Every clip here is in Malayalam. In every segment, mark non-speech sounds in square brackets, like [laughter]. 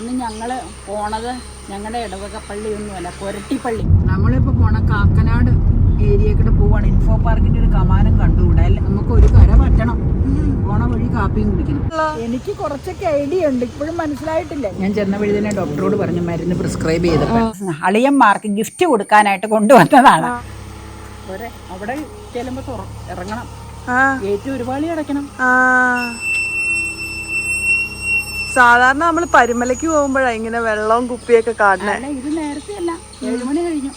ഇന്ന് ഞങ്ങൾ പോണത് ഞങ്ങളുടെ ഇടവക പള്ളി പള്ളിയൊന്നുമല്ല കൊരട്ടിപ്പള്ളി നമ്മളിപ്പോ പോണ കാക്കനാട് ഏരിയക്കിട്ട് പോവാണ്. ഇൻഫോ പാർക്കിന്റെ ഒരു കമാനം കണ്ടുകൂടെ നമുക്ക് ഒരു കര പറ്റണം. പോണ വഴി കാപ്പിയും കുടിക്കണം. എനിക്ക് കുറച്ചൊക്കെ ഐഡിയ ഉണ്ട്. ഇപ്പോഴും മനസ്സിലായിട്ടില്ല. ഞാൻ ചെന്ന വഴി തന്നെ ഡോക്ടറോട് പറഞ്ഞു മരുന്ന് പ്രിസ്ക്രൈബ് ചെയ്തപ്പോൾ അളിയന്മാർക്ക് ഗിഫ്റ്റ് കൊടുക്കാനായിട്ട് കൊണ്ടുവന്നതാണ്. അവിടെ ചെല്ലുമ്പോ ഇറങ്ങണം. ഏറ്റവും ഒരുപാട് അടയ്ക്കണം. സാധാരണ നമ്മൾ പരിമലക്ക് പോകുമ്പോഴാ ഇങ്ങനെ വെള്ളവും കുപ്പിയൊക്കെ കാണുന്നത് ഇത് നേരത്തെ അല്ല. ഏഴുമണി കഴിഞ്ഞു.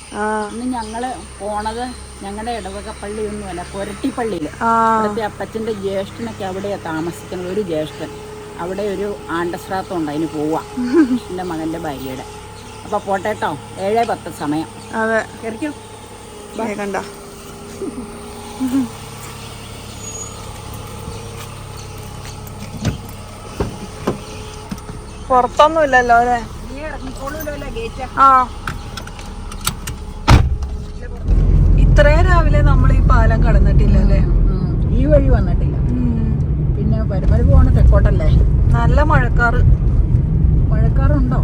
ഇന്ന് ഞങ്ങൾ പോണത് ഞങ്ങളുടെ ഇടവക പള്ളിയൊന്നുമല്ല കൊരട്ടിപ്പള്ളിയിൽ. ആ. അവിടുത്തെ അപ്പച്ചന്റെ ജ്യേഷ്ഠനൊക്കെ അവിടെയാ താമസിക്കുന്നത് ഒരു ജ്യേഷ്ഠൻ. അവിടെ ഒരു ആണ്ടശ്രാത്തം ഉണ്ട് അതിന് പോവാ. എന്റെ മകന്റെ ഭാര്യയുടെ. അപ്പൊ പോട്ടേട്ടോ ഏഴേ പത്ത് സമയം. അതെ. കണ്ട. [laughs] പുറത്തൊന്നും ഇല്ലല്ലോ അല്ലേ? ഇത്രേ ആ. ഇത്രയും രാവിലെ നമ്മൾ ഈ പാലം കടന്നിട്ടില്ലല്ലേ? ഈ വഴി വന്നിട്ടില്ല. പിന്നെ പരുമല പോണ തെക്കോട്ടല്ലേ? നല്ല മഴക്കാറ്. മഴക്കാറുണ്ടോ?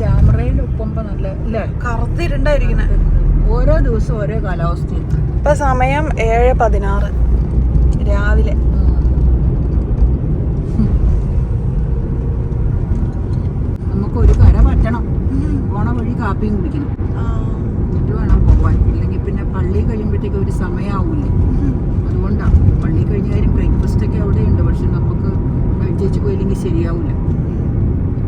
ക്യാമറയിൽ ഒപ്പുമ്പോ നല്ല അല്ലേ? കറുത്തിരുണ്ടായിരിക്കണേ. ഓരോ ദിവസവും ഓരോ കാലാവസ്ഥയും. ഇപ്പൊ സമയം ഏഴ് പതിനാറ്. രാവിലെ. നമുക്ക് ഒരു കര പറ്റണം. പോണ വഴി കാപ്പിയും കുടിക്കണം. എന്നിട്ട് വേണം പോവാൻ. ഇല്ലെങ്കിൽ പിന്നെ പള്ളി കഴിയുമ്പോഴത്തേക്ക് ഒരു സമയമാവൂലേ അതുകൊണ്ടാണ് പള്ളി കഴിഞ്ഞ കാര്യം ബ്രേക്ക്ഫാസ്റ്റ് ഒക്കെ അവിടെ ഉണ്ട് പക്ഷെ നമുക്ക് കഴിച്ചു പോയില്ലെങ്കിൽ ശരിയാവില്ല.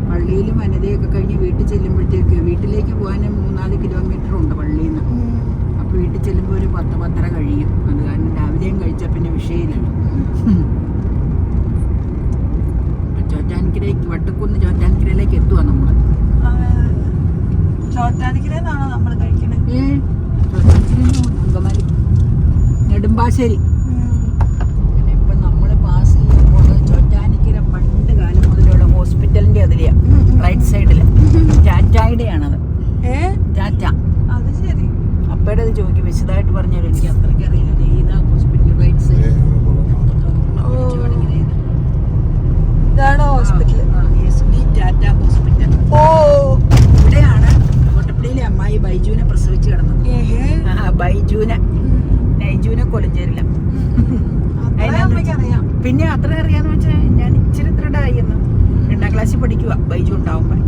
പള്ളിയിൽ വനിതയൊക്കെ കഴിഞ്ഞ് വീട്ടിൽ ചെല്ലുമ്പോഴത്തേക്ക് വീട്ടിലേക്ക് പോകാൻ മൂന്നാൽ കിലോമീറ്റർ ഉണ്ട് പള്ളിയിൽ നിന്ന് അപ്പോൾ വീട്ടിൽ ചെല്ലുമ്പോൾ ഒരു പത്ത് പത്തര കഴിയും. അത് കാരണം രാവിലെയും കഴിച്ചാൽ പിന്നെ വിഷയമില്ലല്ലോ. ചോറ്റാനിക്കരയ്ക്ക് വട്ടക്കുന്ന് ചോറ്റാനിക്കരയിലേക്ക് എത്തുക നമ്മൾ ആ. നമ്മൾ നെടുമ്പാശ്ശേരി. ഇപ്പം നമ്മൾ പാസ് ചെയ്യാൻ പോകുന്നത് ചോറ്റാനിക്കര പണ്ട് കാലം മുതലുള്ള ഹോസ്പിറ്റലിന്റെ റൈറ്റ് ടാറ്റ. അത് ശരി. അപ്പയുടെ അത് ചോദിക്കും വിശദമായിട്ട് പറഞ്ഞാലും എനിക്ക് അത്രയ്ക്ക് അറിയില്ല. ഏതാ ഹോസ്പിറ്റൽ റൈറ്റ് സൈഡ്. ഇതാണോ ഡി ടാറ്റ ഹോസ്പിറ്റൽ ഓ ഇവിടെയാണ് കോട്ടപ്പള്ളിയിലെ അമ്മായി ബൈജുവിനെ പ്രസവിച്ച് കിടന്നത് ഏഹേ ആ ബൈജുവിനെ നൈജുവിനെ കൊലഞ്ചേരില്ല അത്രേ അമ്മയ്ക്കറിയാം പിന്നെ അത്ര അറിയാന്ന് വെച്ചാൽ ഞാൻ ഇച്ചിരി ത്രഡായി എന്ന് രണ്ടാം ക്ലാസ്സിൽ പഠിക്കുക ബൈജു ഉണ്ടാവുമ്പോൾ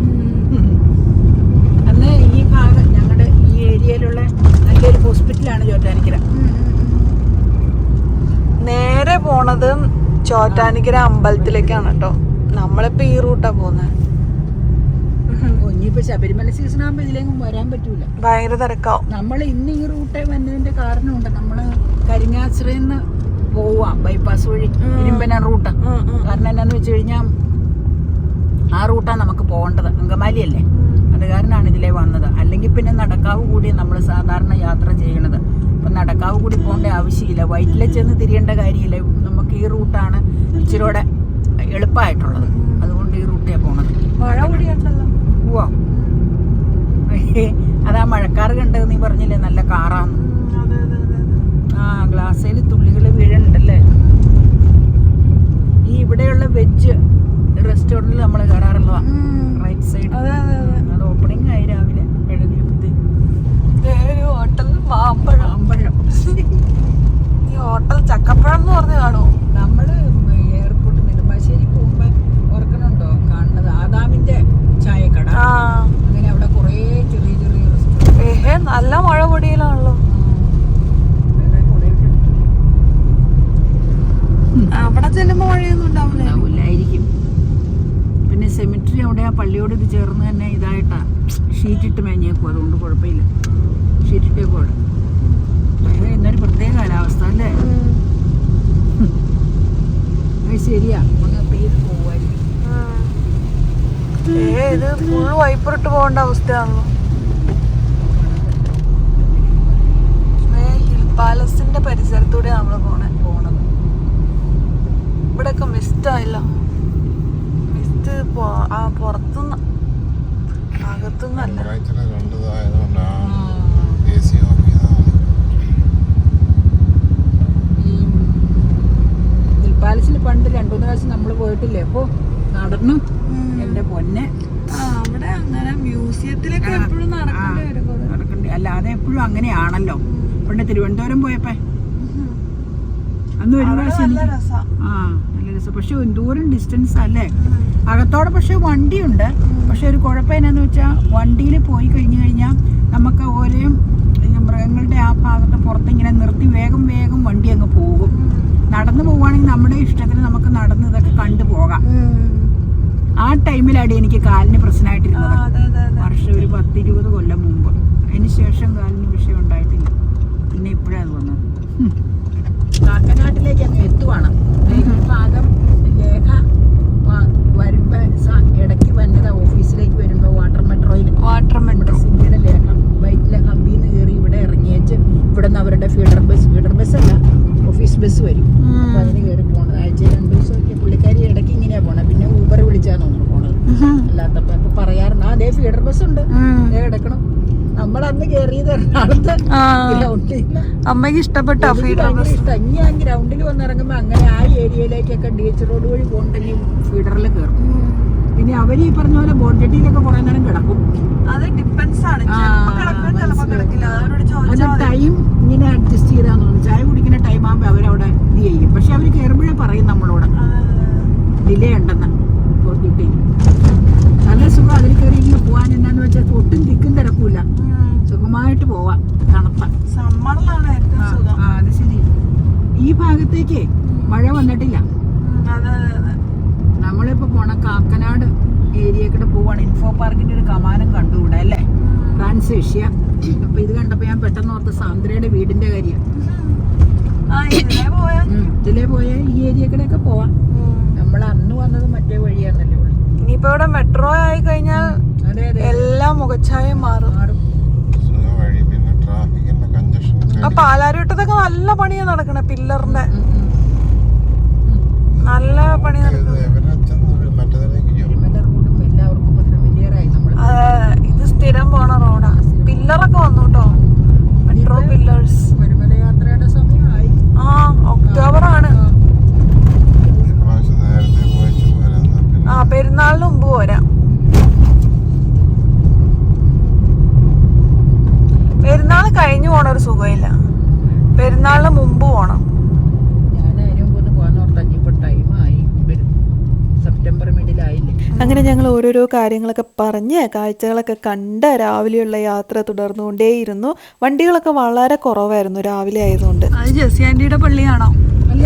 അന്ന് ഈ ഭാഗം ഞങ്ങളുടെ ഈ ഏരിയയിലുള്ള നല്ലൊരു ഹോസ്പിറ്റലാണ് ചോറ്റാനിക്കര നേരെ പോണത് ചോറ്റാനിക്കര അമ്പലത്തിലേക്കാണ് കേട്ടോ. നമ്മളിപ്പോ ഈ റൂട്ടാ പോകുന്നത് ഇനിയിപ്പോ ശബരിമല സീസൺ ആകുമ്പോ ഇതിലേക്കും വരാൻ പറ്റൂല. ഭയങ്കര തിരക്കാവും. നമ്മൾ ഇന്ന് ഈ റൂട്ടേ വന്നതിന്റെ കാരണമുണ്ട്. നമ്മൾ കരിങ്ങാശ്രയിന്ന് പോവാം ബൈപ്പാസ് വഴി ഇരുമ്പന റൂട്ട്. കാരണം എന്നാന്ന് വെച്ച് കഴിഞ്ഞാൽ ആ റൂട്ടാണ് നമുക്ക് പോകേണ്ടത്. അങ്കമാലി അല്ലേ അത് കാരണമാണ് ഇതിലേ വന്നത്. അല്ലെങ്കിൽ പിന്നെ നടക്കാവ് കൂടി നമ്മൾ സാധാരണ യാത്ര ചെയ്യണത്. നടക്കാവ് കൂടി പോകേണ്ട ആവശ്യമില്ല. വൈറ്റിലെ ചെന്ന് തിരിയേണ്ട കാര്യമില്ല. നമുക്ക് ഈ റൂട്ടാണ് ഇച്ചിരൂടെ എളുപ്പമായിട്ടുള്ളത്. അതുകൊണ്ട് ഈ റൂട്ടേ പോണത്. മഴ പോവാ അതാ മഴക്കാർ കണ്ടത് നീ പറഞ്ഞില്ലേ? നല്ല കാറാന്ന്. ആ ഗ്ലാസ്സിൽ തുള്ളികൾ വീഴുന്നുണ്ടല്ലേ ഈ ഇവിടെയുള്ള വെജ് റെസ്റ്റോറന്റിൽ നമ്മൾ കയറാറുള്ളതാണ് റൈറ്റ് സൈഡ്. അത് ഓപ്പണിംഗ് ആയി രാവിലെ. എഴുതിയപ്പോഴത്തേക്ക് ഹോട്ടൽ മാമ്പഴം. മാമ്പഴം. [laughs] ഈ ഹോട്ടൽ ചക്കപ്പഴം എന്ന് പറഞ്ഞു കാണുമോ നമ്മൾ എയർപോർട്ട് നെടുമ്പാശ്ശേരി പോകുമ്പോ ഓർക്കണുണ്ടോ? കാണുന്നത് ആദാമിന്റെ ചായക്കട. അങ്ങനെ അവിടെ കുറേ ചെറിയ ചെറിയ റെസ്റ്റോറന്റ് നല്ല മഴ പൊടിയിലാണല്ലോ. അവിടെ ചെല്ലുമ്പോ മഴയൊന്നും ഉണ്ടാവില്ല ഉണ്ടാവില്ലായിരിക്കും പിന്നെ സെമിട്രി അവിടെ ആ പള്ളിയോട് ഇത് ചേർന്ന് തന്നെ ഇതായിട്ടാ. ഷീറ്റ് ഇട്ട് മേഞ്ഞേക്കും. അതുകൊണ്ട് കുഴപ്പമില്ല. ഷീറ്റ് ഇട്ടേക്കും അവിടെ. പക്ഷേ ഇന്നൊരു പ്രത്യേക കാലാവസ്ഥ അല്ലേ? അത് ശരിയാ. ഇത് ഫുൾ വൈപ്പറിട്ട് പോകേണ്ട അവസ്ഥയാണല്ലോ. ഹിൽ പാലസിന്റെ പരിസരത്തൂടെ നമ്മൾ പോണേ പോണത്. ഇവിടെയൊക്കെ മിസ്റ്റ് ആയില്ല. മിസ്റ്റ് ആ പുറത്തുനിന്ന് അകത്തുനിന്നല്ല. പാലസിൽ പണ്ട് രണ്ടു മൂന്ന് പ്രാവശ്യം നമ്മൾ പോയിട്ടില്ലേ? അപ്പോ നടന്നു. എന്റെ പൊന്നെ. ആ മ്യൂസിയത്തിലൊക്കെ എപ്പോഴും നടക്കേണ്ടി അല്ലാതെ എപ്പോഴും അങ്ങനെയാണല്ലോ. പണ്ട് തിരുവനന്തപുരം പോയപ്പോ. അന്ന് ഒരു അവിടെ പ്രാവശ്യം ആ നല്ല രസം. പക്ഷെ എന്തോരം ഡിസ്റ്റൻസ് അല്ലേ? അകത്തോടെ പക്ഷെ വണ്ടിയുണ്ട്. പക്ഷെ ഒരു കുഴപ്പം എന്നാന്ന് വെച്ചാൽ വണ്ടിയിൽ പോയി കഴിഞ്ഞു കഴിഞ്ഞാൽ നമുക്ക് ഓരോ മൃഗങ്ങളുടെ ആ ഭാഗത്ത് പുറത്തിങ്ങനെ നിർത്തി വേഗം വേഗം വണ്ടി അങ്ങ് പോകും. നടന്നു പോവുകയാണെങ്കിൽ നമ്മുടെ ഇഷ്ടത്തിന് നമുക്ക് നടന്ന് ഇതൊക്കെ കണ്ടു പോകാം. ആ ടൈമിലാണ് എനിക്ക് കാലിന് പ്രശ്നമായിട്ടിരുന്നത്. വർഷം ഒരു പത്തിരുപത് കൊല്ലം മുമ്പ്. അതിന് ശേഷം കാലിന് വിഷയം ഉണ്ടായിട്ടില്ല. പിന്നെ ഇപ്പോഴാണ് വന്നത്. കാക്കനാട്ടിലേക്ക് അങ്ങ് എത്തുവാണ്. ഭാഗം രേഖ വരുമ്പോ ഇടയ്ക്ക് വന്നത് ഓഫീസിലേക്ക് വരുമ്പോ വാട്ടർ മെട്രോയിൽ. Water metro. സിംഗിയുടെ ലേഖ ബൈക്കിലെ ഹബ്ബിൽ നിന്ന് കയറി ഇവിടെ ഇറങ്ങിയേച്ച് ഇവിടെ നിന്ന് അവരുടെ ഫീഡർ ബസ് ഫീഡർ ബസ് അല്ല ഓഫീസ് ബസ് വരും. അപ്പൊ അതിന് കയറി പോണത്. ആഴ്ചയിൽ ദിവസം ദിവസമൊക്കെ പുള്ളിക്കാരി ഇടയ്ക്ക് ഇങ്ങനെയാ പോണത് പിന്നെ ഊബർ വിളിച്ചാണ് തോന്നുന്നു പോണത്. അല്ലാത്തപ്പോ അപ്പൊ പറയാറുണ്ട് അതേ ഫീഡർ ബസ് ഉണ്ട്. കിടക്കണം നമ്മൾ അന്ന് കയറിയത് എറണാകുളത്ത് ഗ്രൗണ്ടിൽ അമ്മയ്ക്ക് ഇഷ്ടപ്പെട്ട ഭയങ്കര ഇഷ്ടം. ഇനി ആ ഗ്രൗണ്ടിൽ വന്നിറങ്ങുമ്പോ അങ്ങനെ ആ ഏരിയയിലേക്കൊക്കെ ഡി എച്ച് റോഡ് വഴി പോകണ്ടെങ്കിൽ ഫീഡറിൽ കയറും പിന്നെ അവർ ഈ പറഞ്ഞ പോലെ ബോൺചട്ടിയിലൊക്കെ കുറെ നേരം കിടക്കും. അത് ഡിപ്പെൻസ് ആണ്. ടൈം ഇങ്ങനെ അഡ്ജസ്റ്റ് ചെയ്താന്ന് തോന്നുന്നു. ചായ കുടിക്കുന്ന ടൈം ആകുമ്പോൾ അവരവിടെ ഇത് ചെയ്യും. പക്ഷെ അവർ കയറുമ്പോഴേ പറയും നമ്മളോട്. ഡിലേ ഉണ്ടെന്ന് ബോൺജെട്ടിയിൽ നല്ല സുഖം. അതിൽ കയറി ഇങ്ങനെ പോകാൻ എന്നാന്ന് വെച്ചാൽ ഒട്ടും തിക്കും തിരക്കൂല സുഖമായിട്ട് പോവാം. തണുപ്പ. സമ്മറിലാണ് ആ, അത് ശരി. ഈ ഭാഗത്തേക്ക് മഴ വന്നിട്ടില്ല. നമ്മളിപ്പോ പോണ കാക്കനാട് ഏരിയക്കൂടെ പോവാണ്. ഇൻഫോ പാർക്കിന്റെ ഒരു കമാനം കണ്ടുകൂടെ അല്ലേ? ഫ്രാൻസ് ഏഷ്യ അപ്പൊ ഇത് കണ്ടപ്പോ ഞാൻ പെട്ടെന്ന് ഓർത്ത് സാന്ദ്രയുടെ വീടിന്റെ കാര്യം. ആ ഇതിലെ പോയാ? ഈ ഏരിയക്കൂടെ ഒക്കെ പോവാം നമ്മൾ അന്ന് വന്നത് മറ്റേ വഴിയാണല്ലേ ഇനിയിപ്പോ ഇവിടെ മെട്രോ ആയി കഴിഞ്ഞാൽ എല്ലാ മുഖച്ഛായയും മാറും. ആ പാലാരിവട്ടത്തൊക്കെ നല്ല പണിയാ നടക്കണേ പില്ലറിന്റെ. നല്ല പണി നടക്കണം എവരച്ഛൻ മറ്റേതിലേക്ക് ചെയ്യും തിരുമല റൂട്ടും എല്ലാവർക്കും ഇപ്പൊ ഫെമിലിയർ ആയി നമ്മൾ ഇത് സ്ഥിരം പോണ റോഡാ. പില്ലറൊക്കെ വന്നു കേട്ടോ മെട്രോ പില്ലേഴ്സ് പരുമല യാത്രയുടെ സമയമായി. ആ ഒക്ടോബർ ആണ് ആ പെരുന്നാളിന് മുമ്പ് പോരാം. പെരുന്നാൾ കഴിഞ്ഞു പോണ ഒരു സുഖമില്ല. പെരുന്നാളിന് മുമ്പ് പോണം ഞാൻ അതിന് മുമ്പ് ഒന്ന് പോകാൻ ഓർത്താ ഇപ്പൊ ടൈമായി വരും സെപ്റ്റംബർ മിഡിലായില്ലേ അങ്ങനെ ഞങ്ങൾ ഓരോരോ കാര്യങ്ങളൊക്കെ പറഞ്ഞ് കാഴ്ചകളൊക്കെ കണ്ട് രാവിലെയുള്ള യാത്ര തുടർന്നുകൊണ്ടേയിരുന്നു. വണ്ടികളൊക്കെ വളരെ കുറവായിരുന്നു രാവിലെ ആയതുകൊണ്ട്. പള്ളിയാണോ? പള്ളി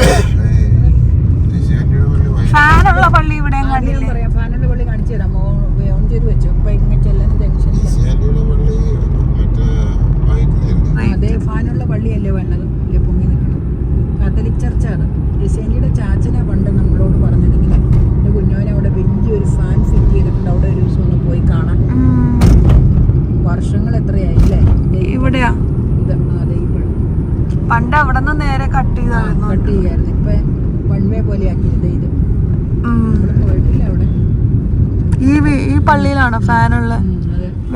ഫാനുള്ള പള്ളി ഇവിടെ ഫാനുള്ള പള്ളി കാണിച്ചു തരാം. വെച്ചു. ഇങ്ങനെ അതേ ഫാനുള്ള പള്ളിയല്ലേ വേണ്ടത്? പൊങ്ങി നിൽക്കണം. കാത്തലിക് ചർച്ച അത് ഡിസൈനിയുടെ ചാച്ചനെ പണ്ട് നമ്മളോട് പറഞ്ഞത് ഇങ്ങനെ എന്റെ കുഞ്ഞോനെ അവിടെ വലിയൊരു ഫാൻ ഫിറ്റ് ചെയ്തിട്ടുണ്ട് അവിടെ ഒരു ദിവസം ഒന്ന് പോയി കാണാൻ വർഷങ്ങൾ എത്രയായില്ലേ ഇവിടെയാ. പണ്ട് അവിടെ നിന്ന് നേരെ കട്ട് ചെയ്തായിരുന്നു കട്ട്. ചെയ്യായിരുന്നു. ഇപ്പൊ വൺവേ പോലെ ആക്കിയത് ഇത്. നമ്മൾ പോയിട്ടില്ല അവിടെ. ഈ ഈ പള്ളിയിലാണോ ഫാനുള്ള?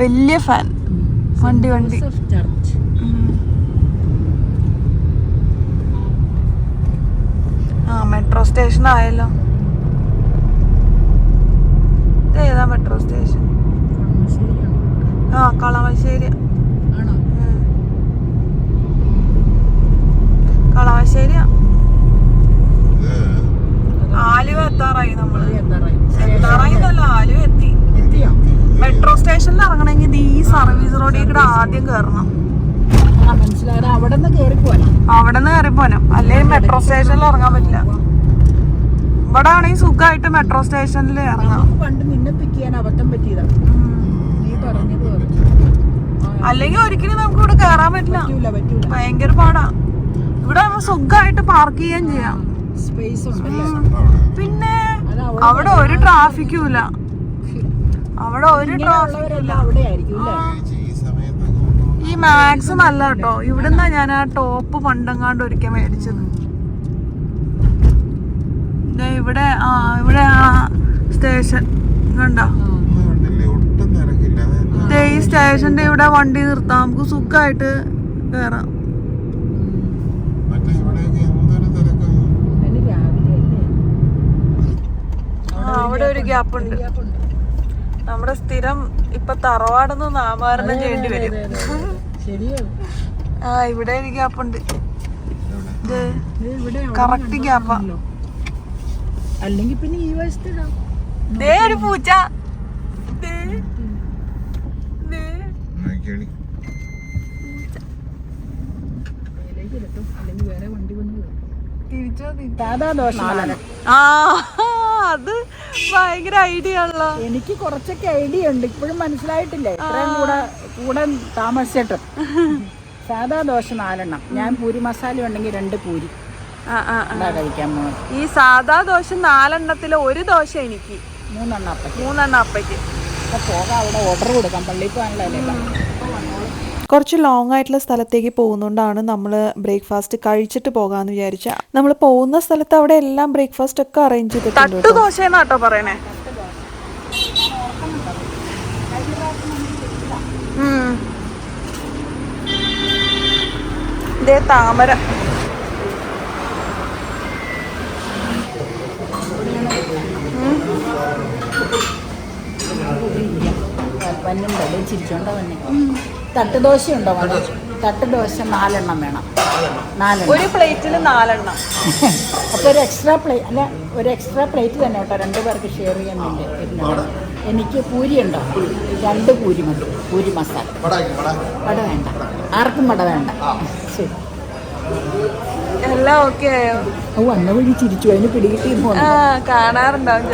വലിയ ഫാൻ. വണ്ടി വണ്ടി. ചർച്ച് ആ മെട്രോ സ്റ്റേഷൻ ആയല്ലോ. ഇതേതാ ഏതാ മെട്രോ സ്റ്റേഷൻ? ആ കളമശ്ശേരി. ഇത് ആലുവ എത്താറായി നമ്മൾ. എത്താറായിന്നല്ല എത്താറായി. എത്താറായി ആലുവ എത്തി. മെട്രോ സ്റ്റേഷനിൽ ഇറങ്ങണമെങ്കിൽ ഈ സർവീസ് റോഡിൽ കൂടെ ആദ്യം കയറണം അവിടെ നിന്ന് കയറി പോനം അല്ലെങ്കിൽ മെട്രോ സ്റ്റേഷനിൽ ഇറങ്ങാൻ പറ്റില്ല. ഇവിടെ ആണെങ്കിൽ സുഖമായിട്ട് മെട്രോ സ്റ്റേഷനിൽ ഇറങ്ങാം. പണ്ട് നിന്നെ പിക്ക് ചെയ്യാൻ അബദ്ധം പറ്റിയതാ. നീ പറഞ്ഞത് ആ, അല്ലെങ്കിൽ ഒരിക്കലും നമുക്ക് ഇവിടെ കേറാൻ പറ്റില്ല. പറ്റൂല പറ്റൂല. ഭയങ്കര പാടാ. ഇവിടെ നമുക്ക് സുഖമായിട്ട് പാർക്ക് ചെയ്യാൻ ചെയ്യാം. സ്പേസ് പിന്നെ അവിടെ ഒരു ട്രാഫിക്കും ഇല്ല. അവിടെ ഒരു ട്രാഫിക് ഈ മാക്സും അല്ല കേട്ടോ. ഇവിടുന്നാ ഞാൻ ആ ടോപ്പ് പണ്ടെങ്ങാണ്ട് ഒരിക്കൽ മേടിച്ചത്. ദേ ഇവിടെ ആ ഇവിടെ ആ സ്റ്റേഷൻ കണ്ടോ ഒന്നും കണ്ടില്ലേ ഒട്ടും തിരക്കില്ല അതെന്താ? ദേ ഈ സ്റ്റേഷന്റെ ഇവിടെ വണ്ടി നിർത്താം. നമുക്ക് സുഖമായിട്ട് കയറാം ആ അവിടെ ഒരു ഗ്യാപ്പ് ഉണ്ട്. നമ്മുടെ സ്ഥിരം ഇപ്പൊ തറവാടെന്ന് നാമകരണം ചെയ്യേണ്ടി വരും. ആ ഇവിടെ ഒരു ഗ്യാപ്പുണ്ട് ഉണ്ട്. കറക്റ്റ് ഗ്യാപ്പാ. അല്ലെങ്കിൽ പിന്നെ ഈ വശത്തിടാം ദേ ഒരു പൂച്ച. ദേ. നോക്കിയാണി മേലേക്ക് ഇടട്ടോ അല്ലെങ്കിൽ വേറെ വണ്ടി വന്ന് പോകും തിരിച്ചോ തിരി- സാധാ ദോശ ആ അത് ഭയങ്കര ഐഡിയ ഉള്ള. എനിക്ക് കുറച്ചൊക്കെ ഐഡിയ ഉണ്ട്. ഇപ്പോഴും മനസ്സിലായിട്ടില്ല? ഇത്രയും കൂടെ കൂടെ താമസിച്ചിട്ട്. സാധാ ദോശ നാലെണ്ണം. ഞാൻ പൂരി മസാല ഉണ്ടെങ്കിൽ രണ്ട് പൂരി. കഴിക്കാൻ പോകുന്നത് ഈ സാധാ ദോശ നാലെണ്ണത്തിൽ ഒരു ദോശ എനിക്ക്. മൂന്നെണ്ണം അപ്പം മൂന്നെണ്ണം അപ്പയ്ക്ക്. അപ്പൊ പോകാം അവിടെ ഓർഡർ കൊടുക്കാം. പള്ളിക്ക് പോകാനുള്ളതല്ലേ കുറച്ച് ലോങ് ആയിട്ടുള്ള സ്ഥലത്തേക്ക് പോകുന്നതുകൊണ്ടാണ് നമ്മൾ ബ്രേക്ക്ഫാസ്റ്റ് കഴിച്ചിട്ട് പോകാമെന്ന് വിചാരിച്ച. നമ്മൾ പോകുന്ന സ്ഥലത്ത് അവിടെ എല്ലാം ബ്രേക്ക്ഫാസ്റ്റ് ഒക്കെ അറേഞ്ച് ചെയ്തിട്ടുണ്ട് തട്ടു ദോശ എന്നാട്ടോ പറയണേ. താമര വന്നുണ്ടോ ദേ ചിരിച്ചോണ്ടോ വന്നെ തട്ടുദോശ ഉണ്ടോ വന്നെ തട്ടുദോശ നാലെണ്ണം വേണം. നാലെണ്ണം. ഒരു പ്ലേറ്റിൽ നാലെണ്ണം. [laughs] അപ്പോൾ ഒരു എക്സ്ട്രാ പ്ലേറ്റ് അല്ല ഒരു എക്സ്ട്രാ പ്ലേറ്റ് തന്നെ കേട്ടോ. രണ്ട് പേർക്ക് ഷെയർ ചെയ്യാൻ വേണ്ടി ഇരുന്നത്. എനിക്ക് പൂരി ഉണ്ടോ? രണ്ട് പൂരി മതി. പൂരി മസാല. വട വേണ്ട. ആർക്കും വട വേണ്ട. ശരി. എല്ലാം ഓക്കെ ആയോ? ഓ അന്ന വഴി ചിരിച്ചു. അതിന് പിടികിട്ടി ആ കാണാറുണ്ടാവും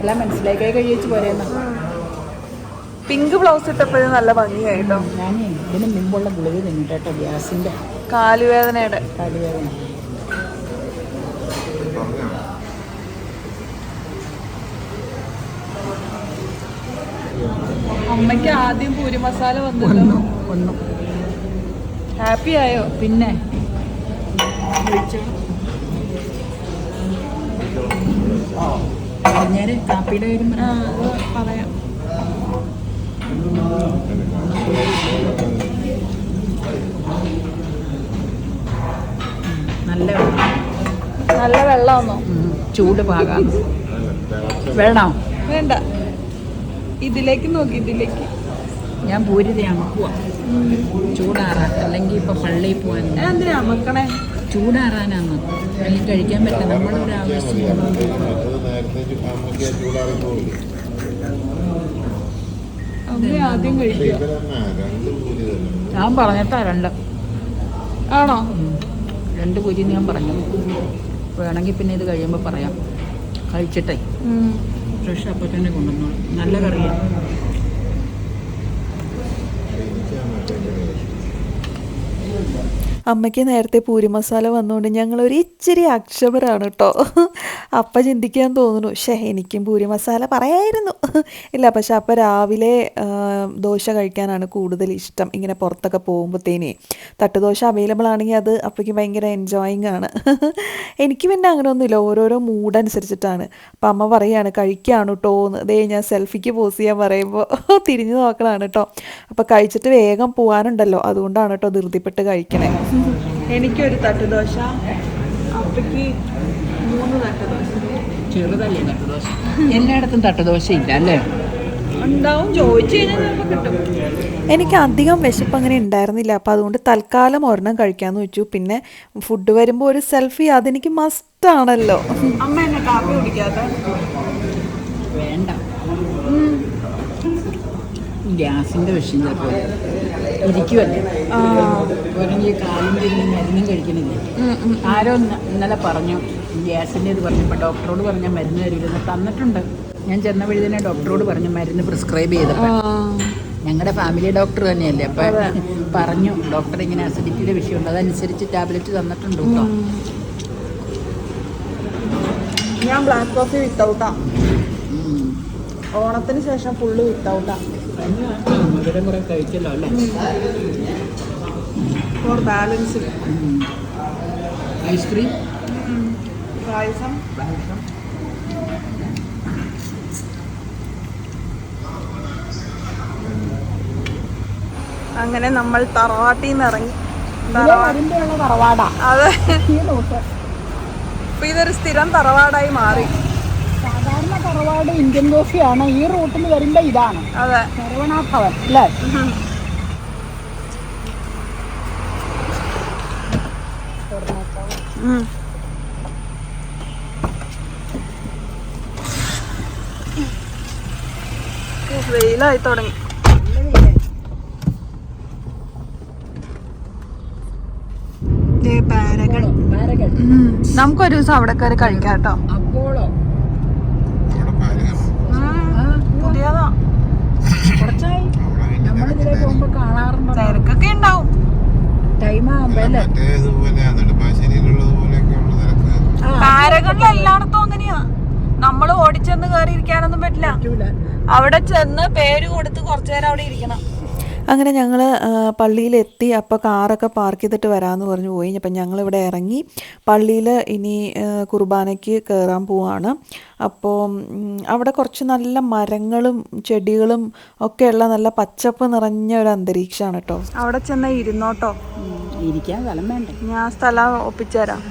എല്ലാം മനസ്സിലാക്കി കഴിച്ചു പോരെന്ന്. പിങ്ക് ബ്ലൗസ് ഇട്ടപ്പോഴും നല്ല ഭംഗിയായിട്ടോ? ഞാൻ ഇതിന് മുമ്പുള്ള ഗുളിക തിന്നിട്ടോ ഗ്യാസിന്റെ കാലുവേദനയുടെ. കാലുവേദന. അമ്മയ്ക്ക് ആദ്യം പൂരി മസാല വന്നല്ലോ ഒന്നും ഹാപ്പി ആയോ? പിന്നെ? കാപ്പിയുടെ കാര്യം പറയാം. നല്ല വെള്ളം. നല്ല വെള്ളമാണോ ചൂട് പാകാം. വേണോ? വേണ്ട. ഇതിലേക്ക് നോക്കി ഇതിലേക്ക്. ഞാൻ പൂരി അമക്കുക ചൂടാറാൻ അല്ലെങ്കിൽ ഇപ്പൊ പള്ളിയിൽ പോകാൻ എന്തിനാ അമക്കണേ? ചൂടാറാനാന്ന് അല്ലെങ്കിൽ കഴിക്കാൻ പറ്റില്ല. നമ്മളൊരു ആവശ്യം മറ്റത് നേരത്തെ അമ്മയ്ക്ക് ചൂടാറി പോകില്ലേ അമ്മ ആദ്യം ഞാൻ പറഞ്ഞിട്ടാ രണ്ട്. ആണോ? രണ്ട് പൂരി ഞാൻ പറഞ്ഞു. വേണമെങ്കിൽ പിന്നെ ഇത് കഴിയുമ്പോൾ പറയാം. കഴിച്ചിട്ടേ. ഫ്രഷ് അപ്പം തന്നെ കൊണ്ടുവന്നോളൂ നല്ല കറിയാണ് എനിക്ക് ആ മറ്റേ കറി ഇഷ്ടം. അമ്മയ്ക്ക് നേരത്തെ പൂരി മസാല വന്നുകൊണ്ട് ഞങ്ങളൊരു ഇച്ചിരി അക്ഷമരാണ് കേട്ടോ അപ്പ ചിന്തിക്കാൻ തോന്നുന്നു ഷേ എനിക്കും പൂരി മസാല പറയായിരുന്നു. ഇല്ല പക്ഷെ അപ്പം രാവിലെ ദോശ കഴിക്കാനാണ് കൂടുതൽ ഇഷ്ടം. ഇങ്ങനെ പുറത്തൊക്കെ പോകുമ്പോഴത്തേനേ തട്ടുദോശ അവൈലബിൾ ആണെങ്കിൽ അത് അപ്പയ്ക്ക് ഭയങ്കര എൻജോയിങ് ആണ്. എനിക്ക് പിന്നെ അങ്ങനെ ഒന്നുമില്ല ഓരോരോ മൂഡ് അനുസരിച്ചിട്ടാണ്. അപ്പം അമ്മ പറയാണ് കഴിക്കുകയാണ് കേട്ടോ എന്ന്. ദേ ഞാൻ സെൽഫിക്ക് പോസ് ചെയ്യാൻ പറയുമ്പോൾ തിരിഞ്ഞു നോക്കണതാണ് കേട്ടോ അപ്പോൾ കഴിച്ചിട്ട് വേഗം പോകാനുണ്ടല്ലോ അതുകൊണ്ടാണ് കേട്ടോ ധൃതിപ്പെട്ട് കഴിക്കണേ. എനിക്കൊരു തട്ടുദോശ. അപ്പയ്ക്ക് മൂന്ന് തട്ടുദോശ. ചെറുതല്ലേ തട്ടുദോശ? എല്ലായിടത്തും തട്ടുദോശ ഇല്ല അല്ലേ? ഉണ്ടാവും. ചോദിച്ചു കഴിഞ്ഞാൽ ചിലപ്പോൾ കിട്ടും. എനിക്ക് അധികം വിശപ്പ് അങ്ങനെ ഉണ്ടായിരുന്നില്ല. അപ്പോൾ അതുകൊണ്ട് തൽക്കാലം ഒരെണ്ണം കഴിക്കാമെന്ന് വെച്ചു. പിന്നെ ഫുഡ് വരുമ്പോൾ ഒരു സെൽഫി അതെനിക്ക് മസ്റ്റ് ആണല്ലോ. അമ്മ എന്നെ കാപ്പി കുടിക്കാത്ത? വേണ്ട. ഗ്യാസിന്റെ വിഷയം ചിലപ്പോൾ ഇരിക്കുമല്ലേ അല്ലെങ്കിൽ കാലും തിരിഞ്ഞ് മരുന്നും കഴിക്കണില്ലേ ആരോ ഇന്നലെ പറഞ്ഞു ഗ്യാസിന്റെ ഇത് പറഞ്ഞപ്പോൾ ഡോക്ടറോട് പറഞ്ഞ മരുന്ന് തരില്ലെന്ന് തന്നിട്ടുണ്ട്. ഞാൻ ചെന്ന വഴി തന്നെ ഡോക്ടറോട് പറഞ്ഞു മരുന്ന് പ്രിസ്ക്രൈബ് ചെയ്തപ്പോൾ ഞങ്ങളുടെ ഫാമിലി ഡോക്ടർ തന്നെയല്ലേ? അപ്പം പറഞ്ഞു ഡോക്ടർ ഇങ്ങനെ അസിഡിറ്റിയുടെ വിഷയമുണ്ട് അതനുസരിച്ച് ടാബ്ലറ്റ് തന്നിട്ടുണ്ട് കേട്ടോ. ഞാൻ ബ്ലാക്ക് കോഫി വിത്തൗട്ടാ. ഓണത്തിന് ശേഷം ഫുള്ള് വിത്തൗട്ടാ. കഴിച്ചല്ലോ അല്ലേ ഫോർ ബാലൻസ് ഐസ്ക്രീം പായസം. അങ്ങനെ നമ്മൾ തറവാട്ടിൽ നിന്ന് ഇറങ്ങി അത്. ഇപ്പൊ ഇതൊരു സ്ഥിരം തറവാടായി മാറി. സാധാരണ തറവാട് ഇന്ത്യൻ കോഫിയാണ്. ഈ റൂട്ടിൽ വരുമ്പോ ഇതാണ്. അതെ. ശരവണ ഭവൻ അല്ലേ വെയിലായി തുടങ്ങി. നമുക്കൊരു ദിവസം അവിടെ കയറി കഴിക്കാം കേട്ടോ. അപ്പോളോ അവിടെ പാലുകൾ പുതിയതാ കുറച്ചായി അവിടെ പോകുമ്പോ കാണാറുണ്ട്? തിരക്കൊക്കെ ഉണ്ടാവും. ടൈം പാരകളിൽ എല്ലായിടത്തും അങ്ങനെയാ. നമ്മൾ ഓടിച്ചെന്ന് കയറി ഇരിക്കാനൊന്നും പറ്റില്ല. പറ്റൂല. അവിടെ ചെന്ന് പേര് കൊടുത്ത് കുറച്ചു നേരം അവിടെ ഇരിക്കണം. അങ്ങനെ ഞങ്ങൾ പള്ളിയിലെത്തി. അപ്പോൾ കാറൊക്കെ പാർക്ക് ചെയ്തിട്ട് വരാമെന്ന് പറഞ്ഞു പോയി. അപ്പം ഞങ്ങളിവിടെ ഇറങ്ങി പള്ളിയിൽ ഇനി കുർബാനയ്ക്ക് കയറാൻ പോവാണ്. അപ്പോൾ അവിടെ കുറച്ച് നല്ല മരങ്ങളും ചെടികളും ഒക്കെയുള്ള നല്ല പച്ചപ്പ് നിറഞ്ഞ ഒരു അന്തരീക്ഷമാണ് കേട്ടോ അവിടെ ചെന്ന ഇരുന്നോട്ടോ. ഇരിക്കാൻ സ്ഥലം വേണ്ടേ. ഞാൻ സ്ഥലം ഒപ്പിച്ചുതരാം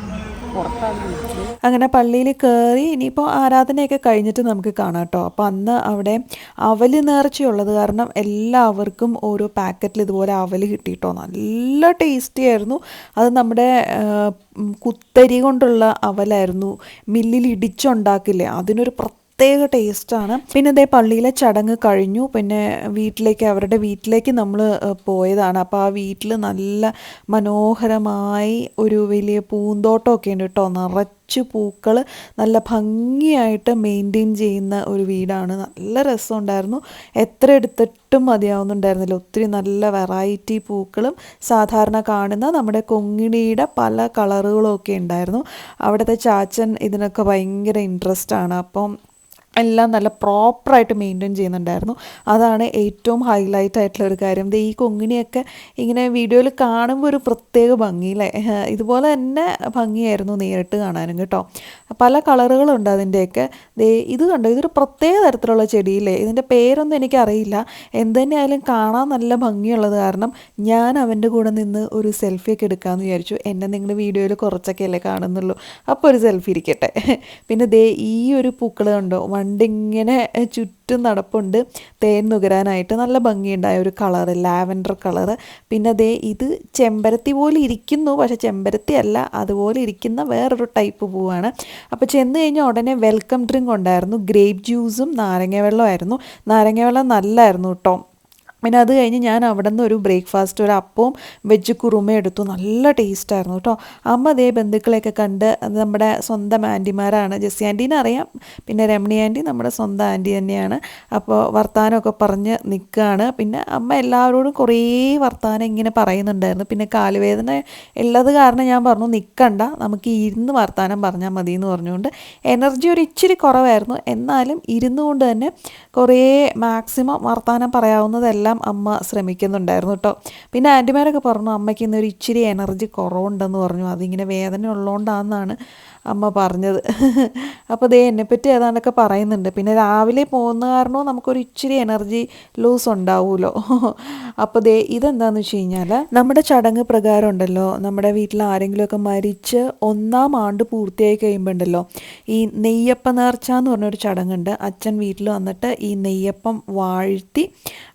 അങ്ങനെ പള്ളിയിൽ കയറി ഇനിയിപ്പോൾ ആരാധനയൊക്കെ കഴിഞ്ഞിട്ട് നമുക്ക് കാണാം കേട്ടോ. അപ്പോൾ അന്ന് അവിടെ അവൽ നേർച്ചയുള്ളത് കാരണം എല്ലാവർക്കും ഓരോ പാക്കറ്റിൽ ഇതുപോലെ അവൽ കിട്ടിയിട്ടോ. നല്ല ടേസ്റ്റി ആയിരുന്നു. അത് നമ്മുടെ കുത്തരി കൊണ്ടുള്ള അവലായിരുന്നു. മില്ലിൽ ഇടിച്ചുണ്ടാക്കില്ലേ? അതിനൊരു പ്രത്യേക ടേസ്റ്റാണ്. പിന്നെ ഇതേ പള്ളിയിലെ ചടങ്ങ് കഴിഞ്ഞു. പിന്നെ വീട്ടിലേക്ക് അവരുടെ വീട്ടിലേക്ക് നമ്മൾ പോയതാണ്. അപ്പോൾ ആ വീട്ടിൽ നല്ല മനോഹരമായി ഒരു വലിയ പൂന്തോട്ടമൊക്കെ ഉണ്ട് കേട്ടോ. നിറച്ച് പൂക്കൾ നല്ല ഭംഗിയായിട്ട് മെയിന്റെയിൻ ചെയ്യുന്ന ഒരു വീടാണ്. നല്ല രസമുണ്ടായിരുന്നു. എത്ര എടുത്തിട്ടും മതിയാവുന്നുണ്ടായിരുന്നില്ല. ഒത്തിരി നല്ല വെറൈറ്റി പൂക്കളും സാധാരണ കാണുന്ന നമ്മുടെ കൊങ്ങിണിയുടെ പല കളറുകളും ഒക്കെ ഉണ്ടായിരുന്നു. അവിടുത്തെ ചാച്ചൻ ഇതിനൊക്കെ ഭയങ്കര ഇൻട്രസ്റ്റ് ആണ്. അപ്പം എല്ലാം നല്ല പ്രോപ്പറായിട്ട് മെയിന്റെയിൻ ചെയ്യുന്നുണ്ടായിരുന്നു. അതാണ് ഏറ്റവും ഹൈലൈറ്റ് ആയിട്ടുള്ള ഒരു കാര്യം. ഈ കൊങ്ങിണിയൊക്കെ ഇങ്ങനെ വീഡിയോയിൽ കാണുമ്പോൾ ഒരു പ്രത്യേക ഭംഗിയില്ലേ [laughs] ഇതുപോലെ തന്നെ ഭംഗിയായിരുന്നു നേരിട്ട് കാണാനും കേട്ടോ. പല കളറുകളുണ്ട് അതിന്റെയൊക്കെ ദേ ഇത് കണ്ടോ? ഇതൊരു പ്രത്യേക തരത്തിലുള്ള ചെടിയില്ലേ? ഇതിന്റെ പേരൊന്നും എനിക്കറിയില്ല. എന്ത് തന്നെയായാലും കാണാൻ നല്ല ഭംഗിയുള്ളത് കാരണം ഞാൻ അവന്റെ കൂടെ നിന്ന് ഒരു സെൽഫിയൊക്കെ എടുക്കാമെന്ന് വിചാരിച്ചു. എന്നെ നിങ്ങൾ വീഡിയോയിൽ കുറച്ചൊക്കെ അല്ലേ കാണുന്നുള്ളൂ. അപ്പോൾ ഒരു സെൽഫി ഇരിക്കട്ടെ. [laughs] പിന്നെ ദേ ഈ ഒരു പൂക്കൾ കണ്ടോ? വണ്ടിങ്ങനെ ചുറ്റും നടപ്പുണ്ട്. തേൻ നുകരാനായിട്ട് നല്ല ഭംഗിയുണ്ടായ ഒരു കളറ് ലാവൻഡർ കളറ്. പിന്നെ അതേ ഇത് ചെമ്പരത്തി പോലെ ഇരിക്കുന്നു പക്ഷേ ചെമ്പരത്തി അല്ല അതുപോലെ ഇരിക്കുന്ന വേറൊരു ടൈപ്പ് പൂവാണ്. അപ്പോൾ ചെന്ന് കഴിഞ്ഞാൽ ഉടനെ വെൽക്കം ഡ്രിങ്ക് ഉണ്ടായിരുന്നു. ഗ്രേപ്പ് ജ്യൂസും നാരങ്ങ വെള്ളമായിരുന്നു നാരങ്ങ വെള്ളം നല്ലായിരുന്നു കേട്ടോ. പിന്നെ അത് കഴിഞ്ഞ് ഞാൻ അവിടെ നിന്ന് ഒരു ബ്രേക്ക്ഫാസ്റ്റ് ഒരു അപ്പവും വെജ് കുറുമ എടുത്തു. നല്ല ടേസ്റ്റായിരുന്നു കേട്ടോ അമ്മ അതേ ബന്ധുക്കളെയൊക്കെ കണ്ട് നമ്മുടെ സ്വന്തം ആന്റിമാരാണ്. ജെസ്സി ആന്റീനെ അറിയാം. പിന്നെ രമണി ആന്റി നമ്മുടെ സ്വന്തം ആന്റി തന്നെയാണ്. അപ്പോൾ വർത്തമാനമൊക്കെ പറഞ്ഞ് നിൽക്കുകയാണ്. പിന്നെ അമ്മ എല്ലാവരോടും കുറേ വർത്തമാനം ഇങ്ങനെ പറയുന്നുണ്ടായിരുന്നു. പിന്നെ കാലുവേദന ഉള്ളത് കാരണം ഞാൻ പറഞ്ഞു നിൽക്കണ്ട നമുക്ക് ഇരുന്ന് വർത്തമാനം പറഞ്ഞാൽ മതി എന്ന് പറഞ്ഞുകൊണ്ട്. എനർജി ഒരു ഇച്ചിരി കുറവായിരുന്നു. എന്നാലും ഇരുന്നുകൊണ്ട് തന്നെ കുറേ മാക്സിമം വർത്തമാനം പറയാവുന്നതെല്ലാം അമ്മ ശ്രമിക്കുന്നുണ്ടായിരുന്നു കേട്ടോ. പിന്നെ ആന്റിമാരൊക്കെ പറഞ്ഞു അമ്മയ്ക്ക് ഇന്നൊരു ഇച്ചിരി എനർജി കുറവുണ്ടെന്ന് പറഞ്ഞു. അതിങ്ങനെ വേദന ഉള്ളതുകൊണ്ടാണെന്നാണ് അമ്മ പറഞ്ഞത്. [laughs] അപ്പോൾ ദേ എന്നെപ്പറ്റി ഏതാണ്ടൊക്കെ പറയുന്നുണ്ട്. പിന്നെ രാവിലെ പോകുന്ന കാരണവും നമുക്കൊരു ഇച്ചിരി എനർജി ലൂസ് ഉണ്ടാവുമല്ലോ [laughs] അപ്പോൾ ദേ ഇതെന്താണെന്ന് വെച്ച് കഴിഞ്ഞാൽ നമ്മുടെ ചടങ്ങ് പ്രകാരം ഉണ്ടല്ലോ. നമ്മുടെ വീട്ടിൽ ആരെങ്കിലുമൊക്കെ മരിച്ച് ഒന്നാം ആണ്ട് പൂർത്തിയായി കഴിയുമ്പോൾ ഉണ്ടല്ലോ. ഈ നെയ്യപ്പ നേർച്ച എന്ന് പറഞ്ഞൊരു ചടങ്ങുണ്ട്. അച്ഛൻ വീട്ടിൽ വന്നിട്ട് നെയ്യപ്പം വാഴ്ത്തി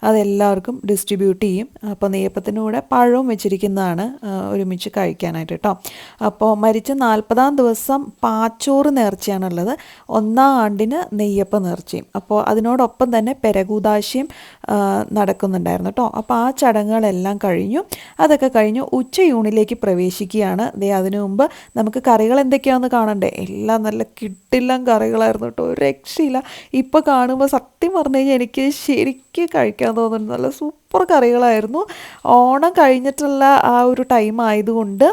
അതെല്ലാവർക്കും ഡിസ്ട്രിബ്യൂട്ട് ചെയ്യും. അപ്പോൾ നെയ്യപ്പത്തിന്റെ കൂടെ പഴവും വെച്ചിരിക്കുന്നതാണ് ഒരുമിച്ച് കഴിക്കാനായിട്ട് കേട്ടോ അപ്പോൾ മരിച്ച നാൽപ്പതാം ദിവസം പാച്ചോറ് നേർച്ചയാണുള്ളത്. ഒന്നാം ആണ്ടിന് നെയ്യപ്പ നേർച്ചയും. അപ്പോൾ അതിനോടൊപ്പം തന്നെ പെരകൂതാശയും നടക്കുന്നുണ്ടായിരുന്നു കേട്ടോ അപ്പോൾ ആ ചടങ്ങുകളെല്ലാം കഴിഞ്ഞു. അതൊക്കെ കഴിഞ്ഞു ഉച്ചയൂണിലേക്ക് പ്രവേശിക്കുകയാണ്. ദേ അതിനു മുമ്പ് നമുക്ക് കറികൾ എന്തൊക്കെയാണെന്ന് കാണണ്ടേ? എല്ലാം നല്ല കിട്ടില്ലം കറികളായിരുന്നു കേട്ടോ ഒരു രക്ഷയില്ല. ഇപ്പോൾ കാണുമ്പോൾ സത്യം പറഞ്ഞു കഴിഞ്ഞാൽ എനിക്ക് ശരിക്കും കഴിക്കാൻ തോന്നുന്നു നല്ല സൂപ്പർ കറികളായിരുന്നു. ഓണം കഴിഞ്ഞിട്ടുള്ള ആ ഒരു ടൈം ആയതുകൊണ്ട്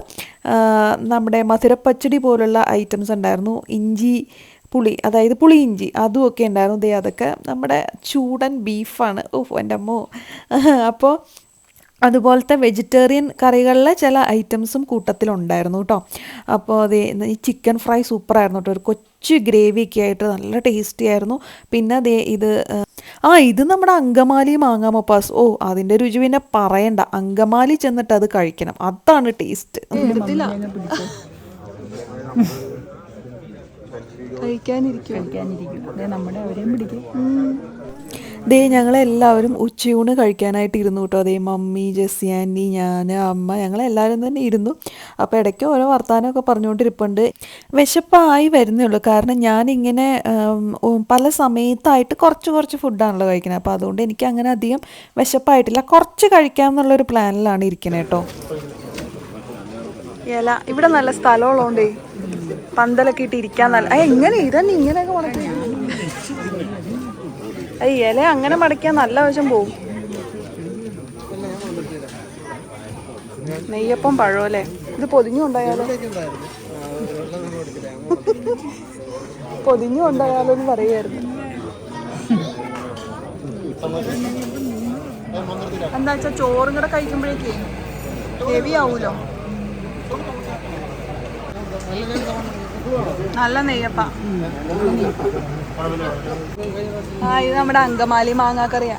നമ്മുടെ മധുരപ്പച്ചടി പോലുള്ള ഐറ്റംസ് ഉണ്ടായിരുന്നു. ഇഞ്ചി പുളി അതായത് പുളി അതും ഒക്കെ ഉണ്ടായിരുന്നു. ദേ അതൊക്കെ നമ്മുടെ ചൂടൻ ബീഫാണ് ഓഹ് എന്റെ അമ്മോ. അപ്പോൾ അതുപോലത്തെ വെജിറ്റേറിയൻ കറികളിലെ ചില ഐറ്റംസും കൂട്ടത്തിലുണ്ടായിരുന്നു കേട്ടോ. അപ്പോൾ അത് ഈ ചിക്കൻ ഫ്രൈ സൂപ്പറായിരുന്നു കേട്ടോ. ഒരു കൊച്ചു ഗ്രേവിയൊക്കെ ആയിട്ട് നല്ല ടേസ്റ്റി ആയിരുന്നു. പിന്നെ ദേ ഇത് ആ, ഇത് നമ്മുടെ അങ്കമാലി മാങ്ങാ മപ്പാസ്. ഓ അതിന്റെ രുചി പിന്നെ പറയണ്ട. അങ്കമാലി ചെന്നിട്ട് അത് കഴിക്കണം. അതാണ് ടേസ്റ്റ്. കഴിക്കാനിരിക്കും കഴിക്കാനിരിക്കും അതെ നമ്മുടെ അവരെയും പിടിക്കും. ദേ ഞങ്ങളെല്ലാവരും ഉച്ചയൂണ് കഴിക്കാനായിട്ട് ഇരുന്നു കേട്ടോ. അതേ മമ്മി ജെസ്സി ആന്റി ഞാൻ അമ്മ ഞങ്ങളെല്ലാവരും തന്നെ ഇരുന്നു. അപ്പോൾ ഇടയ്ക്ക് ഓരോ വർത്തമാനമൊക്കെ പറഞ്ഞുകൊണ്ടിരിപ്പുണ്ട്. വിശപ്പായി വരുന്നേ ഉള്ളൂ. കാരണം ഞാനിങ്ങനെ പല സമയത്തായിട്ട് കുറച്ച് കുറച്ച് ഫുഡാണല്ലോ കഴിക്കുന്നത് അപ്പോൾ അതുകൊണ്ട് എനിക്ക് അങ്ങനെ അധികം വിശപ്പായിട്ടില്ല. കുറച്ച് കഴിക്കാം എന്നുള്ളൊരു പ്ലാനിലാണ് ഇരിക്കുന്നത് കേട്ടോ. ഇല ഇവിടെ നല്ല സ്ഥലമുള്ളതുകൊണ്ടേ പന്തലൊക്കെ ഇട്ട് ഇരിക്കാൻ നല്ല എങ്ങനെ ഇതന്നെ ഇങ്ങനെയൊക്കെ ഈ ഇല അങ്ങനെ മടക്കിയാൽ നല്ല വശം പോവും. നെയ്യപ്പം പഴമല്ലേ ഇത് പൊതിഞ്ഞു കൊണ്ടായാലോ? പൊതിഞ്ഞു കൊണ്ടായാലോ എന്ന് പറയായിരുന്നു എന്താ വെച്ചാ ചോറും കൂടെ കഴിക്കുമ്പോഴേക്കേ ഹെവി ആവൂലോ? നല്ല നെയ്യപ്പ. ആ ഇത് നമ്മുടെ അങ്കമാലി മാങ്ങാക്കറിയാ.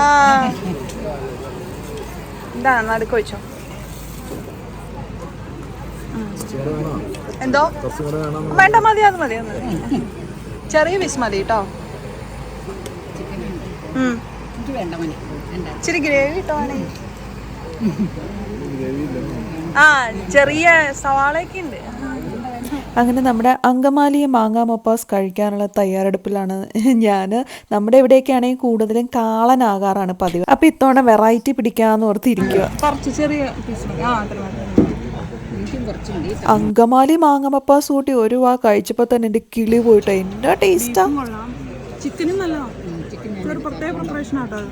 ആ. എന്താ നടുക്ക് വെച്ചോ. എന്തോ? വേണ്ട മതി അത് മതി ചെറിയ പീസ് മതി കേട്ടോ. ഇച്ചിരി ഗ്രേവി ഇട്ടോണെങ്കിൽ ആ ചെറിയ സവാളയൊക്കെ ഉണ്ട്. അങ്ങനെ നമ്മുടെ [laughs] അങ്കമാലി മാങ്ങാ മപ്പാസ് കഴിക്കാനുള്ള തയ്യാറെടുപ്പിലാണ് ഞാൻ നമ്മുടെ ഇവിടെയൊക്കെ ആണെങ്കിൽ കൂടുതലും കാളനാകാറാണ് പതിവ്. അപ്പം ഇത്തവണ വെറൈറ്റി പിടിക്കാമെന്ന് ഓർത്തിരിക്കുക കുറച്ച് ചെറിയ അങ്കമാലി മാങ്ങ മപ്പാസ് കൂട്ടി ഒരു വാ കഴിച്ചപ്പോൾ തന്നെ എന്റെ കിളി പോയിട്ട്. എന്റെ ടേസ്റ്റാ? ചിക്കനും നല്ലതാണ് ഇതൊരു പ്രത്യേക പ്രിപ്പറേഷൻ ആട്ടോ അത്.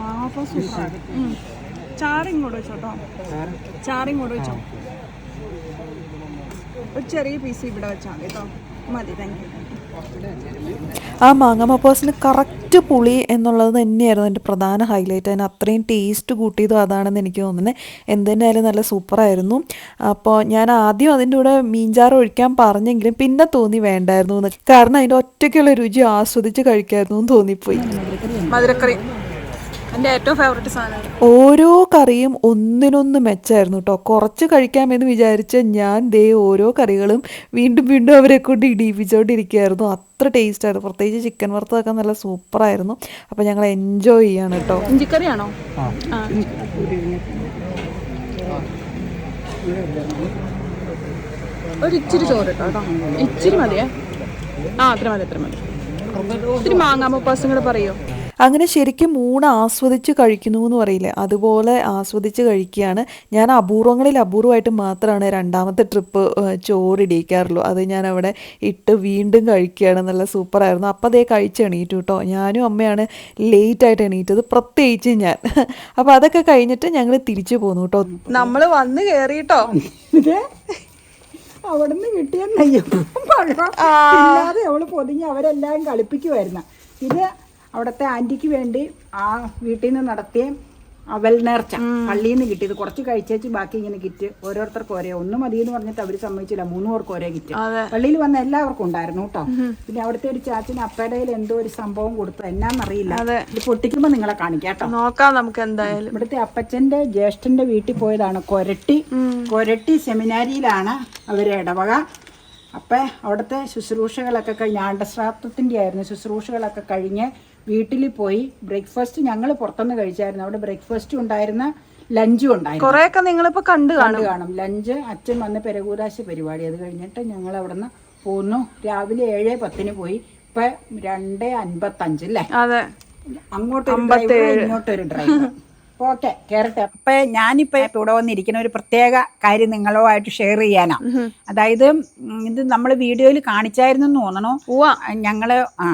മാങ്ങാപ്പം സൂപ്പർ ചാറിങ് കൂടെ വെച്ചോട്ടോ ചാറിങ് കൂടെ വെച്ചോ ഒരു ചെറിയ പീസ് ഇവിടെ വെച്ചാൽ മതി കേട്ടോ. മതി താങ്ക് യു ആ മാങ്ങ മപ്പാസിന് കറക്റ്റ് പുളി എന്നുള്ളത് തന്നെയായിരുന്നു എന്റെ പ്രധാന ഹൈലൈറ്റ് അതിന് അത്രയും ടേസ്റ്റ് കൂട്ടിയതും അതാണെന്ന് എനിക്ക് തോന്നുന്നത് എന്തിനായാലും നല്ല സൂപ്പറായിരുന്നു. അപ്പോൾ ഞാൻ ആദ്യം അതിന്റെ കൂടെ മീൻചാറ് ഒഴിക്കാൻ പറഞ്ഞെങ്കിലും പിന്നെ തോന്നി വേണ്ടായിരുന്നു എന്ന് കാരണം അതിന്റെ ഒറ്റയ്ക്കുള്ള രുചി ആസ്വദിച്ച് കഴിക്കായിരുന്നു എന്ന് തോന്നിപ്പോയി. മധുരക്കറി. എന്റെ ഏറ്റവും ഫേവറേറ്റ് സാധനമാണ്. ഓരോ കറിയും ഒന്നിനൊന്ന് മെച്ചായിരുന്നു കേട്ടോ കുറച്ച് കഴിക്കാമെന്ന് വിചാരിച്ച ഞാൻ ദേ ഓരോ കറികളും വീണ്ടും വീണ്ടും അവരെ കൊണ്ട് ഇടിയിപ്പിച്ചുകൊണ്ടിരിക്കുകയായിരുന്നു അത്ര ടേസ്റ്റായിരുന്നു പ്രത്യേകിച്ച് ചിക്കൻ വറുത്തതൊക്കെ നല്ല സൂപ്പറായിരുന്നു അപ്പോൾ ഞങ്ങൾ എൻജോയ് ചെയ്യാണ് കേട്ടോ ഇഞ്ചിക്കറിയാണോ? ആ. ഒരു ഇച്ചിരി ചോറ് കേട്ടോ ഇച്ചിരി മതിയേ. ആ അത്ര മതി അത്ര മതി. ഇത്തിരി മാങ്ങാമോ പേഴ്സും കൂടെ പറയോ? അങ്ങനെ ശരിക്കും ഊണ് ആസ്വദിച്ച് കഴിക്കുന്നു എന്ന് പറയില്ലേ? അതുപോലെ ആസ്വദിച്ച് കഴിക്കുകയാണ്. ഞാൻ അപൂർവങ്ങളിൽ അപൂർവമായിട്ട് മാത്രമാണ് രണ്ടാമത്തെ ട്രിപ്പ് ചോറ് ഇടിയിക്കാറുള്ളൂ. അത് ഞാൻ അവിടെ ഇട്ട് വീണ്ടും കഴിക്കുകയാണ്. നല്ല സൂപ്പറായിരുന്നു. അപ്പോൾ അതേ കഴിച്ച് എണീറ്റു കേട്ടോ ഞാനും അമ്മയാണ് ലേറ്റായിട്ട് എണീറ്റത്. പ്രത്യേകിച്ച് ഞാൻ. അപ്പോൾ അതൊക്കെ കഴിഞ്ഞിട്ട് ഞങ്ങൾ തിരിച്ചു പോന്നു കേട്ടോ നമ്മൾ വന്ന് കേറിട്ടോ. ഇത് അവിടുന്ന് കിട്ടിയ നെയ്യപ്പം പഴം അവൾ പൊതിഞ്ഞ് അവരെല്ലാം കളിപ്പിക്കുമായിരുന്നു ഇത് അവിടുത്തെ ആന്റിക്ക് വേണ്ടി ആ വീട്ടിൽ നിന്ന് നടത്തിയ അവൽ നേർച്ച പള്ളിയിൽ നിന്ന് കിട്ടിയത്. കുറച്ച് കഴിച്ചേച്ച് ബാക്കി ഇങ്ങനെ കിറ്റ്. ഓരോരുത്തർക്ക് ഒരേ ഒന്ന് മതി എന്ന് പറഞ്ഞിട്ട് അവർ സമ്മതിച്ചില്ല. മൂന്ന് പേർക്ക് ഒരേ കിറ്റ് പള്ളിയിൽ വന്ന എല്ലാവർക്കും ഉണ്ടായിരുന്നു കേട്ടോ. പിന്നെ അവിടുത്തെ ഒരു ചാച്ചന് അപ്പയുടെ എന്തോ ഒരു സംഭവം കൊടുത്തു എന്നാന്നറിയില്ല. ഇത് പൊട്ടിക്കുമ്പോ നിങ്ങളെ കാണിക്കാം കേട്ടോ. നോക്കാം നമുക്ക് എന്തായാലും. ഇവിടുത്തെ അപ്പച്ചന്റെ ജ്യേഷ്ഠന്റെ വീട്ടിൽ പോയതാണ് കൊരട്ടി. കൊരട്ടി സെമിനാരിയിലാണ് അവരെ ഇടവക. അപ്പം അവിടുത്തെ ശുശ്രൂഷകളൊക്കെ കഴിഞ്ഞ് ആണ്ടശ്രാത്തത്തിന്റെ ആയിരുന്നു ശുശ്രൂഷകളൊക്കെ കഴിഞ്ഞ് വീട്ടിൽ പോയി ബ്രേക്ക്ഫാസ്റ്റ് ഞങ്ങൾ പുറത്തുനിന്ന് കഴിച്ചായിരുന്നു. അവിടെ ബ്രേക്ക്ഫാസ്റ്റും ഉണ്ടായിരുന്ന ലഞ്ചും ഉണ്ടായിരുന്നു. കൊറേയൊക്കെ നിങ്ങളിപ്പോ കണ്ടു കണ്ട് കാണും. ലഞ്ച് അച്ഛൻ വന്ന് പെരകൂരാശ പരിപാടി അത് കഴിഞ്ഞിട്ട് ഞങ്ങൾ അവിടുന്ന് പോന്നു. രാവിലെ ഏഴ് പത്തിന് പോയി. ഇപ്പം രണ്ട് അൻപത്തഞ്ച് അല്ലേ? അതെ. അങ്ങോട്ടൊരു ഡ്രൈവർ ഇങ്ങോട്ടൊരു ഡ്രൈവർ ഓക്കെ കേറട്ടെ. അപ്പൊ ഞാനിപ്പോ ഇവിടെ വന്നിരിക്കുന്ന ഒരു പ്രത്യേക കാര്യം നിങ്ങളുമായിട്ട് ഷെയർ ചെയ്യാനാ. അതായത് ഇത് നമ്മൾ വീഡിയോയിൽ കാണിച്ചായിരുന്നു എന്ന് തോന്നണു. ഞങ്ങൾ ആ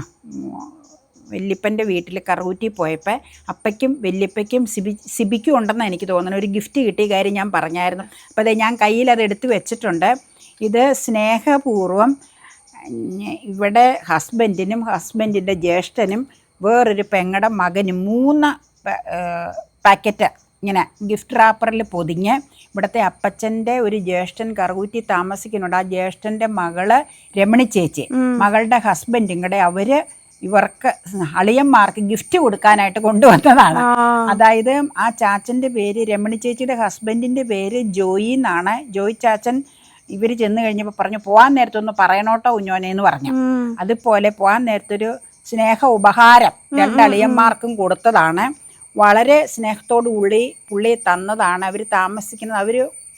വല്യപ്പന്റെ വീട്ടിൽ കറൂറ്റി പോയപ്പോൾ അപ്പയ്ക്കും വല്യപ്പയ്ക്കും സിബി സിബിക്കും ഉണ്ടെന്ന് എനിക്ക് തോന്നുന്നു ഒരു ഗിഫ്റ്റ് കിട്ടിയ കാര്യം ഞാൻ പറഞ്ഞായിരുന്നു. അപ്പോൾ അതെ ഞാൻ കയ്യിൽ അത് എടുത്തു വെച്ചിട്ടുണ്ട്. ഇത് സ്നേഹപൂർവം ഇവിടെ ഹസ്ബൻഡിനും ഹസ്ബൻഡിന്റെ ജ്യേഷ്ഠനും വേറൊരു പെങ്ങടെ മകനും മൂന്ന് പാക്കറ്റ് ഇങ്ങനെ ഗിഫ്റ്റ് റാപ്പറിൽ പൊതിഞ്ഞ് ഇവിടുത്തെ അപ്പച്ചന്റെ ഒരു ജ്യേഷ്ഠൻ കറുകൂറ്റി താമസിക്കുന്നുണ്ട്. ആ ജ്യേഷ്ഠന്റെ മകൾ രമണി ചേച്ചി. മകളുടെ ഹസ്ബൻഡും കൂടെ അവർ ഇവർക്ക് അളിയന്മാർക്ക് ഗിഫ്റ്റ് കൊടുക്കാനായിട്ട് കൊണ്ടുവന്നതാണ്. അതായത് ആ ചാച്ചന്റെ പേര് രമണി ചേച്ചിയുടെ ഹസ്ബൻഡിന്റെ പേര് ജോയി എന്നാണ്. ജോയി ചാച്ചൻ ഇവർ ചെന്ന് കഴിഞ്ഞപ്പോൾ പറഞ്ഞു പോകാൻ നേരത്തൊന്ന് പറയണോട്ടോ ഉഞ്ഞോനെ എന്ന് പറഞ്ഞു. അതുപോലെ പോകാൻ നേരത്തൊരു സ്നേഹ ഉപഹാരം രണ്ടളിയന്മാർക്കും കൊടുത്തതാണ്. വളരെ സ്നേഹത്തോടു കൂടി പുള്ളി തന്നതാണ്. അവർ താമസിക്കുന്നത് അവർ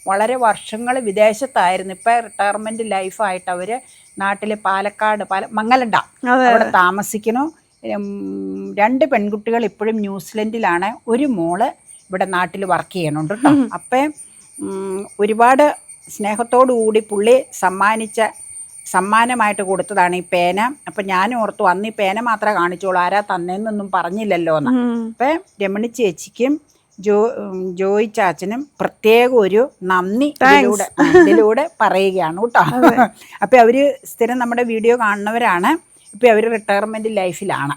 വളരെ വർഷങ്ങൾ വിദേശത്തായിരുന്നു. ഇപ്പം റിട്ടയർമെന്റ് ലൈഫായിട്ട് അവർ നാട്ടിൽ പാലക്കാട് പാല മംഗലണ്ട അവിടെ താമസിക്കുന്നു. രണ്ട് പെൺകുട്ടികൾ ഇപ്പോഴും ന്യൂസിലൻഡിലാണ്. ഒരു മോൾ ഇവിടെ നാട്ടിൽ വർക്ക് ചെയ്യണുണ്ട് കേട്ടോ അപ്പം ഒരുപാട് സ്നേഹത്തോടു കൂടി പുള്ളി സമ്മാനിച്ച സമ്മാനമായിട്ട് കൊടുത്തതാണ് ഈ പേന. അപ്പം ഞാൻ ഓർത്തു അന്ന് ഈ പേന മാത്രമേ കാണിച്ചോളൂ ആരാ തന്നേന്നൊന്നും പറഞ്ഞില്ലല്ലോ എന്ന് അപ്പൊ അപ്പം രമണി ചേച്ചിക്കും ജോ ജോയി ചാച്ചനും പ്രത്യേക ഒരു നന്ദി ഇതിലൂടെ പറയുകയാണ് കേട്ടോ. അപ്പം അവർ സ്ഥിരം നമ്മുടെ വീഡിയോ കാണുന്നവരാണ്. ഇപ്പം അവർ റിട്ടയർമെന്റ് ലൈഫിലാണ്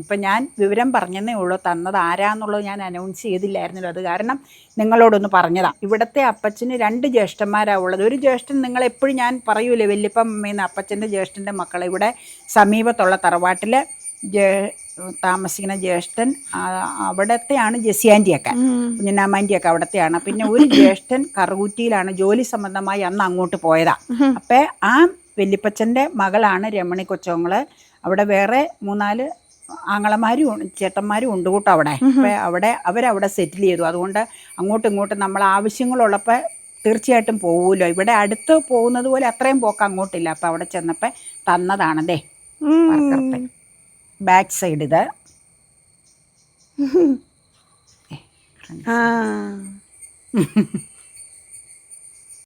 ഇപ്പം ഞാൻ വിവരം പറഞ്ഞതേ ഉള്ളൂ. തന്നത് ആരാന്നുള്ളത് ഞാൻ അനൗൺസ് ചെയ്തില്ലായിരുന്നല്ലോ. അത് കാരണം നിങ്ങളോടൊന്ന് പറഞ്ഞതാണ് ഇവിടുത്തെ അപ്പച്ചന് രണ്ട് ജ്യേഷ്ഠന്മാരാണ് ഉള്ളത്. ഒരു ജ്യേഷ്ഠൻ നിങ്ങൾ എപ്പോഴും ഞാൻ പറയൂലേ വല്യപ്പം അമ്മയെന്ന് അപ്പച്ചന്റെ ജ്യേഷ്ഠന്റെ മക്കളെ ഇവിടെ സമീപത്തുള്ള തറവാട്ടിൽ ജേ താമസിക്കുന്ന ജ്യേഷ്ഠൻ അവിടത്തെയാണ് ജെസിയാന്റിയൊക്കെ ആന്റിയൊക്കെ കുഞ്ഞിനാമാന്റിയൊക്കെ അവിടത്തെയാണ്. പിന്നെ ഒരു ജ്യേഷ്ഠൻ കറുകുറ്റിയിലാണ് ജോലി സംബന്ധമായി അന്ന് അങ്ങോട്ട് പോയതാ. അപ്പം ആ വല്യപ്പച്ചന്റെ മകളാണ് രമണി കൊച്ചോങ്ങൾ. അവിടെ വേറെ മൂന്നാൽ ആങ്ങളമാരും ചേട്ടന്മാരും ഉണ്ട് കൂട്ടോ അവിടെ. അപ്പം അവിടെ അവരവിടെ സെറ്റിൽ ചെയ്തു. അതുകൊണ്ട് അങ്ങോട്ടും ഇങ്ങോട്ടും നമ്മൾ ആവശ്യങ്ങളുള്ളപ്പോൾ തീർച്ചയായിട്ടും പോവുമല്ലോ ഇവിടെ അടുത്ത് പോകുന്നത് പോലെ അത്രയും പോക്ക് അങ്ങോട്ടില്ല. അപ്പം അവിടെ ചെന്നപ്പോൾ തന്നതാണതേ. ബാക്ക് സൈഡ് ഇത്. [laughs] ആ.